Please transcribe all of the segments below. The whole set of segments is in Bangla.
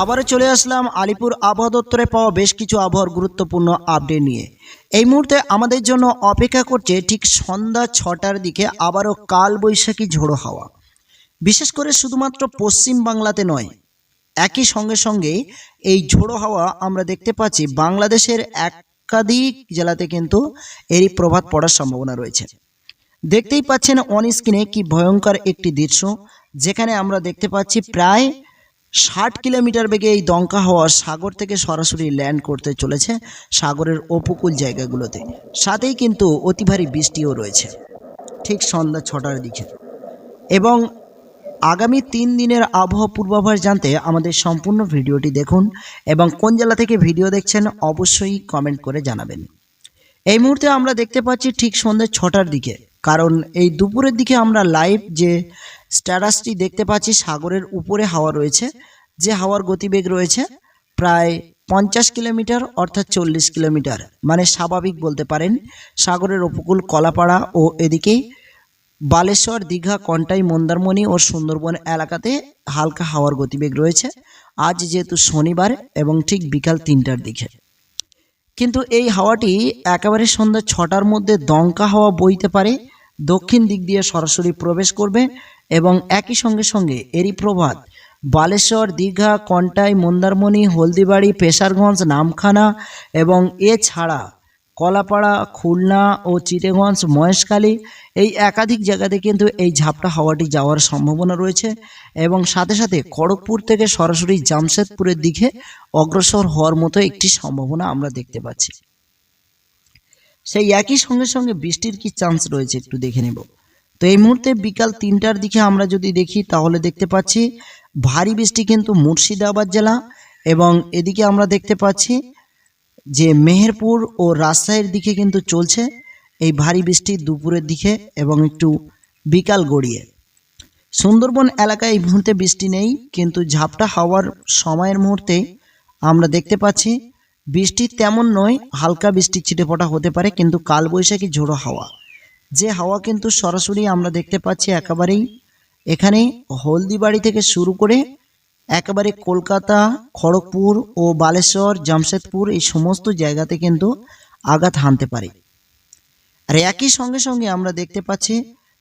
আবারও চলে আসলাম আলিপুর আবহাওয়া দপ্তরে পাওয়া বেশ কিছু আবহাওয়ার গুরুত্বপূর্ণ আপডেট নিয়ে। এই মুহূর্তে আমাদের জন্য অপেক্ষা করছে ঠিক সন্ধ্যা ছটার দিকে আবারও কালবৈশাখী ঝোড়ো হাওয়া। বিশেষ করে শুধুমাত্র পশ্চিম বাংলাতে নয়, একই সঙ্গে সঙ্গে এই ঝোড়ো হাওয়া আমরা দেখতে পাচ্ছি বাংলাদেশের একাধিক জেলাতে কিন্তু এরই প্রভাব পড়ার সম্ভাবনা রয়েছে। দেখতেই পাচ্ছেন অন স্ক্রিনে কি ভয়ঙ্কর একটি দৃশ্য, যেখানে আমরা দেখতে পাচ্ছি প্রায় ষাট কিলোমিটার বেগে এই দঙ্কা হওয়া সাগর থেকে সরাসরি ল্যান্ড করতে চলেছে সাগরের উপকূল জায়গাগুলোতে। সাথেই কিন্তু অতি ভারী বৃষ্টিও রয়েছে। ঠিক সন্ধ্যা ছটার দিকে। এবং আগামী তিন দিনের আবহাওয়া পূর্বাভাস জানতে আমাদের সম্পূর্ণ ভিডিওটি দেখুন এবং কোন জেলা থেকে ভিডিও দেখছেন অবশ্যই কমেন্ট করে জানাবেন। এই মুহূর্তে আমরা দেখতে পাচ্ছি ঠিক সন্ধ্যে ছটার দিকে। কারণ এই দুপুরের দিকে আমরা লাইভ যে স্ট্যাটাসটি দেখতে পাচ্ছি সাগরের উপরে হাওয়া রয়েছে, যে হাওয়ার গতিবেগ রয়েছে প্রায় পঞ্চাশ কিলোমিটার অর্থাৎ চল্লিশ কিলোমিটার। মানে স্বাভাবিক বলতে পারেন, সাগরের উপকূল কলাপাড়া ও এদিকেই বালেশ্বর, দীঘা, কন্টাই, মন্দারমণি ও সুন্দরবন এলাকাতে হালকা হাওয়ার গতিবেগ রয়েছে। আজ যেহেতু শনিবার এবং ঠিক বিকাল তিনটার দিকে। কিন্তু এই হাওয়াটি একেবারে সন্ধ্যা ছটার মধ্যে দমকা হাওয়া বইতে পারে, দক্ষিণ দিক দিয়ে সরাসরি প্রবেশ করবে এবং একই সঙ্গে সঙ্গে এরই প্রভাত। বালেশ্বর, দীঘা, কন্টাই, মন্দারমণি, হলদিবাড়ি, পেশারগঞ্জ, নামখানা এবং এছাড়া কলাপাড়া, খুলনা ও চিটেগঞ্জ, মহেশখালী এই একাধিক জায়গাতে কিন্তু এই ঝাপটা হাওয়াটি যাওয়ার সম্ভাবনা রয়েছে এবং সাথে সাথে খড়গপুর থেকে সরাসরি জামশেদপুরের দিকে অগ্রসর হওয়ার মতো একটি সম্ভাবনা আমরা দেখতে পাচ্ছি। সেই একই সঙ্গে সঙ্গে বৃষ্টির কি চান্স রয়েছে একটু দেখে নেব। তো এই মুহূর্তে বিকাল তিনটার দিকে আমরা যদি দেখি, তাহলে দেখতে পাচ্ছি ভারী বৃষ্টি কিন্তু মুর্শিদাবাদ জেলা এবং এদিকে আমরা দেখতে পাচ্ছি যে মেহেরপুর ও রাজশাহীর দিকে কিন্তু চলছে এই ভারী বৃষ্টি দুপুরের দিকে এবং একটু বিকাল গড়িয়ে। সুন্দরবন এলাকায় এই মুহূর্তে বৃষ্টি নেই, কিন্তু ঝাপটা হাওয়ার সময়ের মুহূর্তে আমরা দেখতে পাচ্ছি বৃষ্টি তেমন নয়, হালকা বৃষ্টি ছিটেফোঁটা হতে পারে, কিন্তু কালবৈশাখী ঝোড়ো হাওয়া। যে হাওয়া কিন্তু সরাসরি আমরা দেখতে পাচ্ছি একেবারেই এখানে হলদিবাড়ি থেকে শুরু করে একেবারে কলকাতা, খড়গপুর ও বালেশ্বর, জামশেদপুর এই সমস্ত জায়গাতে কিন্তু আঘাত হানতে পারে। আর একই সঙ্গে সঙ্গে আমরা দেখতে পাচ্ছি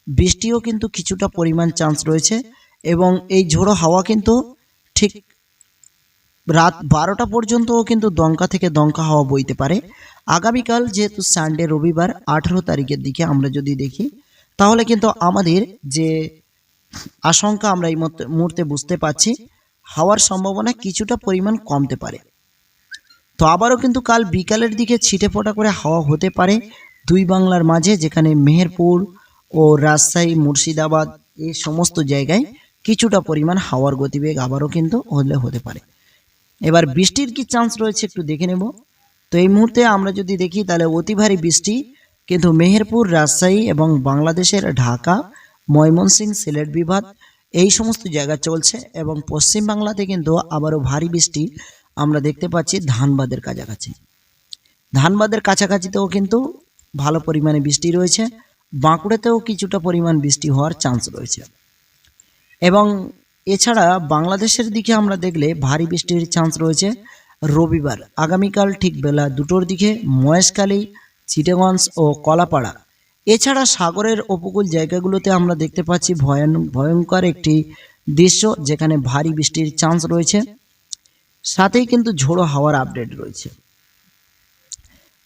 বৃষ্টিও কিন্তু কিছুটা পরিমাণ চান্স রয়েছে এবং এই ঝোড়ো হাওয়া কিন্তু ঠিক রাত বারোটা পর্যন্তও কিন্তু দঙ্কা থেকে দঙ্কা হাওয়া বইতে পারে। আগামীকাল যেহেতু সানডে রবিবার, আঠেরো তারিখের দিকে আমরা যদি দেখি, তাহলে কিন্তু আমাদের যে আশঙ্কা আমরা এই মুহূর্তে বুঝতে পারছি, হাওয়ার সম্ভাবনা কিছুটা পরিমাণ কমতে পারে। তো আবারও কিন্তু কাল বিকালের দিকে ছিটে ফোটা করে হাওয়া হতে পারে দুই বাংলার মাঝে, যেখানে মেহেরপুর ও রাজশাহী, মুর্শিদাবাদ এই সমস্ত জায়গায় কিছুটা পরিমাণ হাওয়ার গতিবেগ আবারও কিন্তু হলে হতে পারে। এবার বৃষ্টির কি চান্স রয়েছে একটু দেখে নেব। তো এই মুহূর্তে আমরা যদি দেখি, তাহলে অতি ভারী বৃষ্টি কিন্তু মেহেরপুর, রাজশাহী এবং বাংলাদেশের ঢাকা, ময়মনসিংহ, সিলেট বিভাগ এই সমস্ত জায়গা চলছে এবং পশ্চিম বাংলাতে কিন্তু আবারও ভারী বৃষ্টি আমরা দেখতে পাচ্ছি ধানবাদের কাছাকাছি। ধানবাদের কাছাকাছিতেও কিন্তু ভালো পরিমাণে বৃষ্টি রয়েছে। বাঁকুড়াতেও কিছুটা পরিমাণ বৃষ্টি হওয়ার চান্স রয়েছে। এবং এছাড়া বাংলাদেশের দিকে আমরা দেখলে ভারী বৃষ্টির চান্স রয়েছে রবিবার। আগামীকাল ঠিক বেলা দুটোর দিকে মহেশখালী চিটেগঞ্জ ও কলাপাড়া। এছাড়া সাগরের উপকূল জায়গাগুলোতে আমরা দেখতে পাচ্ছি ভয়ান, ভয়ঙ্কর একটি দৃশ্য যেখানে ভারী বৃষ্টির চান্স রয়েছে। সাথেই কিন্তু ঝোড়ো হাওয়ার আপডেট রয়েছে।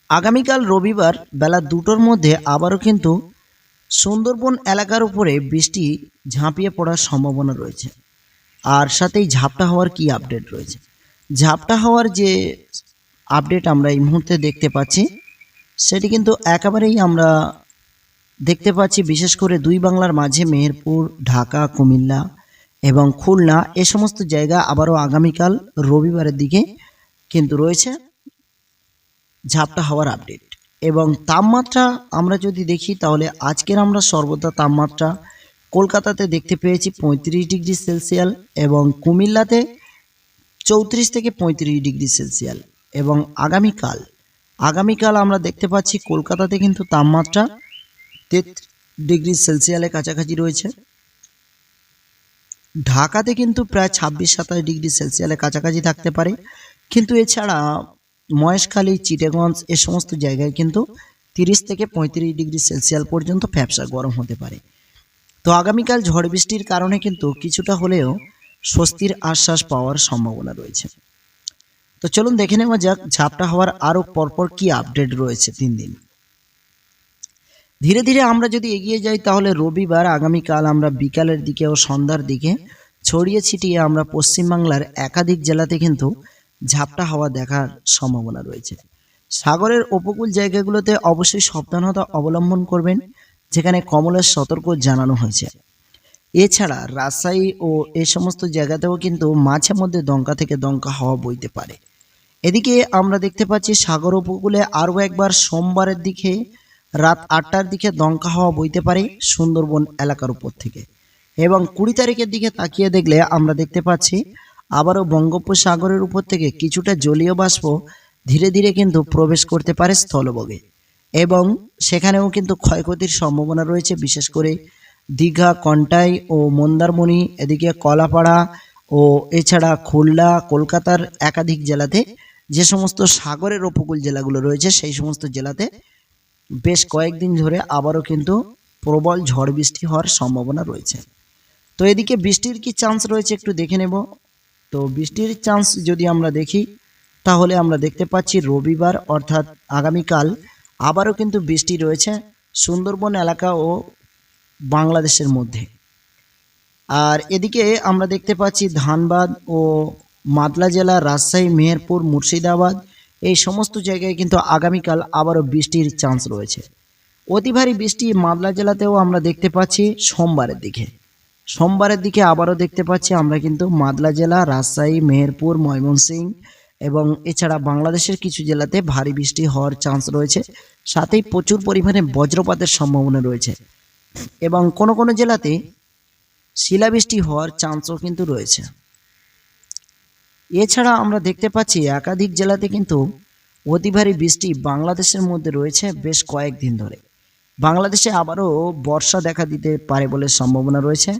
আগামীকাল রবিবার বেলা দুটোর মধ্যে আবারও কিন্তু সুন্দরবন এলাকার উপরে বৃষ্টি ঝাঁপিয়ে পড়ার সম্ভাবনা রয়েছে। আর সাথেই ঝাপটা হওয়ার কি আপডেট রয়েছে? ঝাপটা হওয়ার যে আপডেট আমরা এই মুহূর্তে দেখতে পাচ্ছি, সেটি কিন্তু একেবারেই আমরা দেখতে পাচ্ছি, বিশেষ করে দুই বাংলার মাঝে মেহেরপুর, ঢাকা, কুমিল্লা এবং খুলনা, এ সমস্ত জায়গা আবারও আগামীকাল রবিবারের দিকে কিন্তু রয়েছে ঝাপটা হওয়ার আপডেট এবং তাপমাত্রা আমরা যদি দেখি, তাহলে আজকের আমরা সর্বদা তাপমাত্রা কলকাতাতে দেখতে পেয়েছি পঁয়ত্রিশ ডিগ্রি সেলসিয়াল এবং কুমিল্লাতে চৌত্রিশ থেকে পঁয়ত্রিশ ডিগ্রি সেলসিয়াল এবং আগামীকাল আগামীকাল আমরা দেখতে পাচ্ছি কলকাতাতে কিন্তু তাপমাত্রা তেত্রিশ ডিগ্রি সেলসিয়ালের কাছাকাছি রয়েছে। ঢাকাতে কিন্তু প্রায় ছাব্বিশ সাতাশ ডিগ্রি সেলসিয়ালের কাছাকাছি থাকতে পারে। কিন্তু এছাড়া মহেশখালী, চিটেগঞ্জ এ সমস্ত জায়গায় কিন্তু তিরিশ থেকে পঁয়ত্রিশ ডিগ্রি সেলসিয়াল পর্যন্ত ফ্যাপসা গরম হতে পারে। তো আগামীকাল ঝড় বৃষ্টির কারণে কিন্তু কিছুটা হলেও স্বস্তির আশ্বাস পাওয়ার সম্ভাবনা রয়েছে। তো চলুন দেখে নেওয়া যাক, ঝাপটা হওয়ার আরও পরপর কি আপডেট রয়েছে তিন দিন। ধীরে ধীরে আমরা যদি এগিয়ে যাই, তাহলে রবিবার আগামীকাল আমরা বিকালের দিকে ও সন্ধ্যার দিকে ছড়িয়ে ছিটিয়ে আমরা পশ্চিমবাংলার একাধিক জেলাতে কিন্তু ঝাপটা হওয়া দেখার সম্ভাবনা রয়েছে। সাগরের উপকূল জায়গাগুলোতে অবশ্যই সাবধানতা অবলম্বন করবেন। যেখানে কমলের সতর্ক জানানো হয়েছে। এছাড়া রাজশাহী ও এ সমস্ত জায়গাতেও কিন্তু মাঝে মধ্যে দঙ্কা থেকে দঙ্কা হাওয়া বইতে পারে। এদিকে আমরা দেখতে পাচ্ছি সাগর উপকূলে আরও একবার সোমবারের দিকে, রাত আটটার দিকে দঙ্কা হাওয়া বইতে পারে সুন্দরবন এলাকার উপর থেকে। এবং কুড়ি তারিখের দিকে তাকিয়ে দেখলে আমরা দেখতে পাচ্ছি আবারও বঙ্গোপসাগরের উপর থেকে কিছুটা জলীয় বাষ্প ধীরে ধীরে কিন্তু প্রবেশ করতে পারে স্থলবগে। এবং সেখানেও কিন্তু ক্ষয়ক্ষতির সম্ভাবনা রয়েছে, বিশেষ করে দীঘা, কন্টাই ও মন্দারমণি, এদিকে কলাপাড়া ও এছাড়া খুলনা, কলকাতার একাধিক জেলাতে যে সমস্ত সাগরের উপকূল জেলাগুলো রয়েছে, সেই সমস্ত জেলাতে বেশ কয়েকদিন ধরে আবারও কিন্তু প্রবল ঝড় বৃষ্টি হওয়ার সম্ভাবনা রয়েছে। তো এদিকে বৃষ্টির কি চান্স রয়েছে একটু দেখে নেব। তো বৃষ্টির চান্স যদি আমরা দেখি, তাহলে আমরা দেখতে পাচ্ছি রবিবার, অর্থাৎ আগামীকাল আবারও কিন্তু বৃষ্টি রয়েছে সুন্দরবন এলাকা ও বাংলাদেশের মধ্যে। আর এদিকে আমরা দেখতে পাচ্ছি ধানবাদ ও মাদলা জেলা রাজশাহী, মেহেরপুর, মুর্শিদাবাদ এই সমস্ত জায়গায় কিন্তু আগামীকাল আবারও বৃষ্টির চান্স রয়েছে। অতি ভারী বৃষ্টি মাদলা জেলাতেও আমরা দেখতে পাচ্ছি সোমবারের দিকে। সোমবারের দিকে আবারও দেখতে পাচ্ছি আমরা কিন্তু মাদলা জেলা, রাজশাহী, মেহেরপুর, ময়মনসিংহ এবং এছাড়া বাংলাদেশের কিছু জেলাতে ভারী বৃষ্টি হওয়ার চান্স রয়েছে। সাথেই প্রচুর পরিমাণে বজ্রপাতের সম্ভাবনা রয়েছে। এবং কোনো কোনো জেলাতে শিলাবৃষ্টি হওয়ার চান্সও কিন্তু রয়েছে। এছাড়া আমরা দেখতে পাচ্ছি একাধিক জেলাতে কিন্তু অতি ভারী বৃষ্টি বাংলাদেশের মধ্যে রয়েছে বেশ কয়েকদিন ধরে। বাংলাদেশে আবারও বর্ষা দেখা দিতে পারে বলে সম্ভাবনা রয়েছে,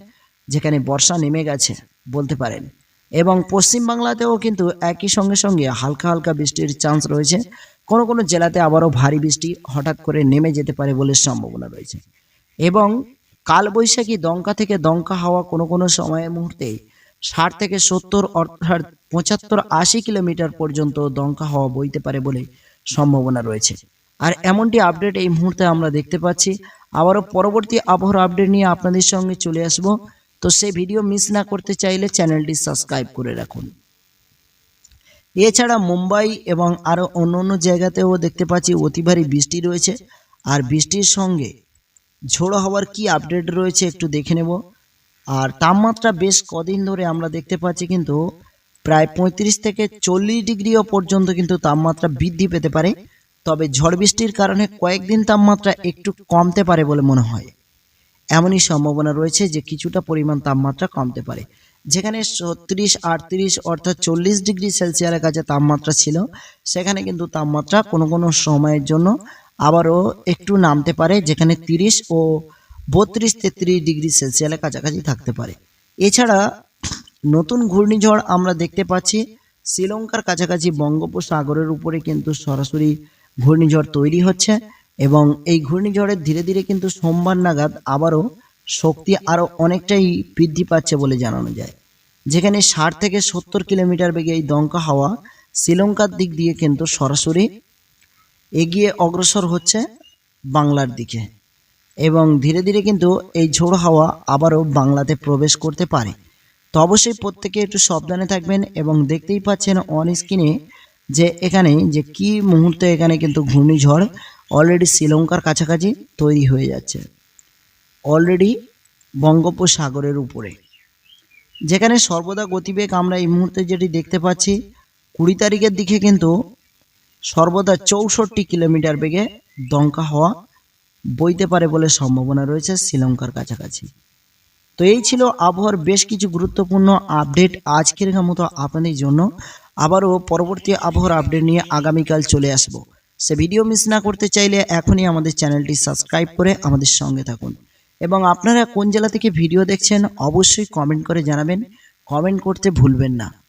যেখানে বর্ষা নেমে গেছে বলতে পারেন। এবং পশ্চিম বাংলাতেও কিন্তু একই সঙ্গে সঙ্গে হালকা হালকা বৃষ্টির চান্স রয়েছে। কোনো কোনো জেলাতে আবারও ভারী বৃষ্টি হঠাৎ করে নেমে যেতে পারে বলে সম্ভাবনা রয়েছে। এবং কালবৈশাখী দঙ্কা থেকে দঙ্কা হাওয়া কোনো কোনো সময়ের মুহূর্তে ষাট থেকে সত্তর অর্থাৎ পঁচাত্তর আশি কিলোমিটার পর্যন্ত দঙ্কা হাওয়া বইতে পারে বলে সম্ভাবনা রয়েছে। আর এমনটি আপডেট এই মুহূর্তে আমরা দেখতে পাচ্ছি। আবারও পরবর্তী আবহাওয়ার আপডেট নিয়ে আপনাদের সঙ্গে চলে আসব। তো সেই ভিডিও মিস না করতে চাইলে চ্যানেলটি সাবস্ক্রাইব করে রাখুন। এছাড়া মুম্বাই এবং আরও অন্য অন্য জায়গাতেও দেখতে পাচ্ছি অতি ভারী বৃষ্টি রয়েছে। আর বৃষ্টির সঙ্গে ঝোড়ো হওয়ার কি আপডেট রয়েছে একটু দেখে নেব। আর তাপমাত্রা বেশ কদিন ধরে আমরা দেখতে পাচ্ছি কিন্তু প্রায় পঁয়ত্রিশ থেকে চল্লিশ ডিগ্রিও পর্যন্ত কিন্তু তাপমাত্রা বৃদ্ধি পেতে পারে। তবে ঝড় বৃষ্টির কারণে কয়েকদিন তাপমাত্রা একটু কমতে পারে বলে মনে হয়। এমনই সম্ভাবনা রয়েছে যে কিছুটা পরিমাণ তাপমাত্রা কমতে পারে। যেখানে ছত্রিশ আটত্রিশ অর্থাৎ চল্লিশ ডিগ্রি সেলসিয়াসের কাছে তাপমাত্রা ছিল, সেখানে কিন্তু তাপমাত্রা কোনো কোনো সময়ের জন্য আবারও একটু নামতে পারে, যেখানে তিরিশ ও বত্রিশ তেত্রিশ ডিগ্রি সেলসিয়াসের কাছাকাছি থাকতে পারে। এছাড়া নতুন ঘূর্ণিঝড় আমরা দেখতে পাচ্ছি, শ্রীলঙ্কার কাছাকাছি বঙ্গোপসাগরের উপরে কিন্তু সরাসরি ঘূর্ণিঝড় তৈরি হচ্ছে। এবং এই ঘূর্ণিঝড়ের ধীরে ধীরে কিন্তু সোমবার নাগাদ আবারও শক্তি আরও অনেকটাই বৃদ্ধি পাচ্ছে বলে জানানো যায়। যেখানে ষাট থেকে সত্তর কিলোমিটার বেগে এই দঙ্কা হাওয়া শ্রীলঙ্কার দিক দিয়ে কিন্তু সরাসরি এগিয়ে অগ্রসর হচ্ছে বাংলার দিকে এবং ধীরে ধীরে কিন্তু এই ঝোড়ো হাওয়া আবারও বাংলাতে প্রবেশ করতে পারে। তো অবশ্যই প্রত্যেকে একটু সাবধানে থাকবেন এবং দেখতেই পাচ্ছেন অন স্ক্রিনে যে এখানে যে কি মুহূর্তে এখানে কিন্তু ঘূর্ণিঝড় অলরেডি শ্রীলঙ্কার কাছাকাছি তৈরি হয়ে যাচ্ছে। অলরেডি বঙ্গোপসাগরের উপরে। যেখানে সর্বদা গতিবেগ আমরা এই মুহূর্তে যেটি দেখতে পাচ্ছি, কুড়ি তারিখের দিকে কিন্তু সর্বদা চৌষট্টি কিলোমিটার বেগে দঙ্কা হওয়া বইতে পারে বলে সম্ভাবনা রয়েছে শ্রীলঙ্কার কাছাকাছি। তো এই ছিল আবহাওয়ার বেশ কিছু গুরুত্বপূর্ণ আপডেট আজকের মতো আপনাদের জন্য। আবারও পরবর্তী আবহাওয়ার আপডেট নিয়ে আগামীকাল চলে আসব। সে ভিডিও মিস না করতে চাইলে এখনই আমাদের চ্যানেলটি সাবস্ক্রাইব করে আমাদের সঙ্গে থাকুন। এবং আপনারা কোন জেলা থেকে ভিডিও দেখছেন, অবশ্যই কমেন্ট করে জানাবেন। কমেন্ট করতে ভুলবেন না।